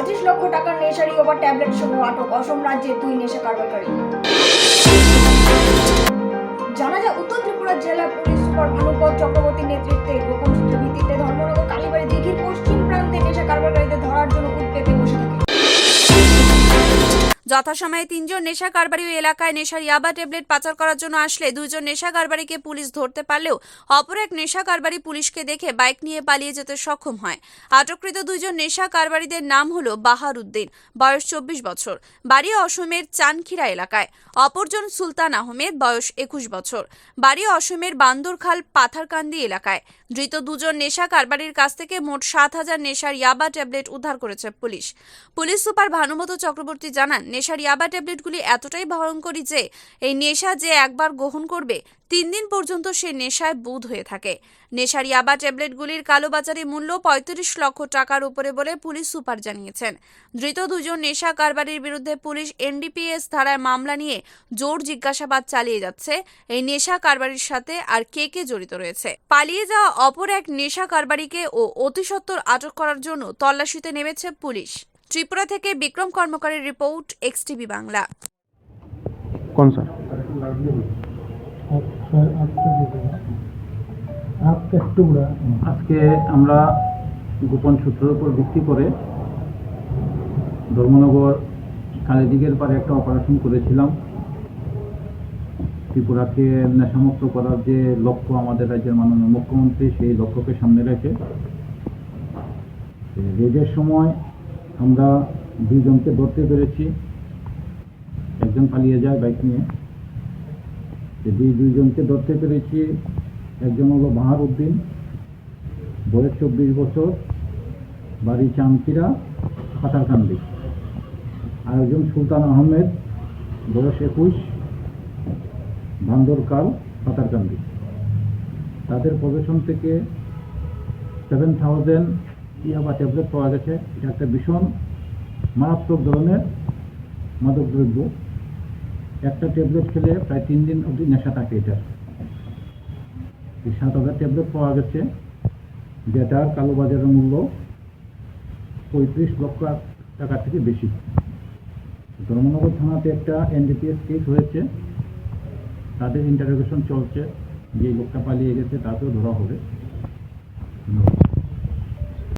পঁয়ত্রিশ লক্ষ টাকার নেশারি ওভার ট্যাবলেট সহ আটক অসম রাজ্যে দুই নেশা কারবারকারী যথাসময়ে তিনজন নেশা কারবারি ওই এলাকায় নেশার ইয়াবা ট্যাবলেট পাচার করার জন্য আসলে দুইজন নেশা কারবারিকে পুলিশ ধরতে পারলেও অপর এক নেশা কারবারি পুলিশকে দেখে বাইক নিয়ে পালিয়ে যেতে সক্ষম হয়। আটককৃত দুইজন নেশা কারবারিদের নাম হলো বাহার উদ্দিন বয়স চব্বিশ বছর, বাড়ি অসমের চানখিরা এলাকায়। অপরজন সুলতান আহমেদ, বয়স একুশ বছর, বাড়ি অসমের বান্দরখাল পাথারকান্দি এলাকায়। ধৃত দুজন নেশা কারবারির কাছ থেকে মোট সাত হাজার নেশার ইয়াবা ট্যাবলেট উদ্ধার করেছে police. Police super Bhanumat Chakraborty জানান নেশার ইয়াবা ট্যাবলেটগুলি এতটাই ভয়ঙ্করী যে এই নেশা যে একবার গ্রহণ করবে, তিন দিন পর্যন্ত সে নেশায় বুধ হয়ে থাকে। নেশার ইয়াবা ট্যাবলেটগুলির কালোবাজারি মূল্য পঁয়ত্রিশ লক্ষ টাকার উপরে বলে পুলিশ সুপার জানিয়েছেন। ধৃত দুজন নেশা কারবারির বিরুদ্ধে পুলিশ এনডিপিএস ধারায় মামলা নিয়ে জোর জিজ্ঞাসাবাদ চালিয়ে যাচ্ছে। এই নেশা কারবারির সাথে আর কে কে জড়িত রয়েছে? পালিয়ে যাওয়া অপর এক নেশা কারবারিকে ও অতিসত্বর আটক করার জন্য তল্লাশিতে নেমেছে পুলিশ। ত্রিপুরা থেকে বিক্রম কর্মকারের রিপোর্ট এক্স টিভি বাংলা। কোন স্যার? আজকে আমরা গোপন সূত্রের উপর ভিত্তি করে ধর্মনগর কালীদিগের পারে একটা অপারেশন করেছিলাম। ত্রিপুরাকে নেশামুক্ত করার যে লক্ষ্য আমাদের রাজ্যের মাননীয় মুখ্যমন্ত্রী সেই লক্ষ্যকে সামনে রেখে। রেজের সময় আমরা দুইজনকে ধরতে পেরেছি। একজন পালিয়ে যায় বাইক নিয়ে। দুই দুইজনকে ধরতে পেরেছি। একজন হলো বাহার উদ্দিন বয়স চব্বিশ বছর। বাড়ি চামকিরা পাতারকান্দি আর একজন সুলতান আহমেদ। বয়স একুশ। বান্দরকাল পাতারকান্দি তাদের পজিশন থেকে সেভেন থাউজেন্ড ইয়াবা ট্যাবলেট পাওয়া গেছে, এটা একটা ভীষণ মারাত্মক ধরনের মাদকদ্রব্য। একটা ট্যাবলেট খেলে প্রায় তিন দিন অবধি নেশা থাকে এটার। সাত হাজার ট্যাবলেট পাওয়া গেছে। যেটার কালোবাজারের মূল্য পঁয়ত্রিশ লক্ষ টাকা থেকে বেশি। ধর্মনগর থানাতে একটা এনডিপিএস কেস হয়েছে। তাদের ইন্টারোগেশন চলছে। যে লোকটা পালিয়ে গেছে, তাকেও ধরা হবে। ধন্যবাদ।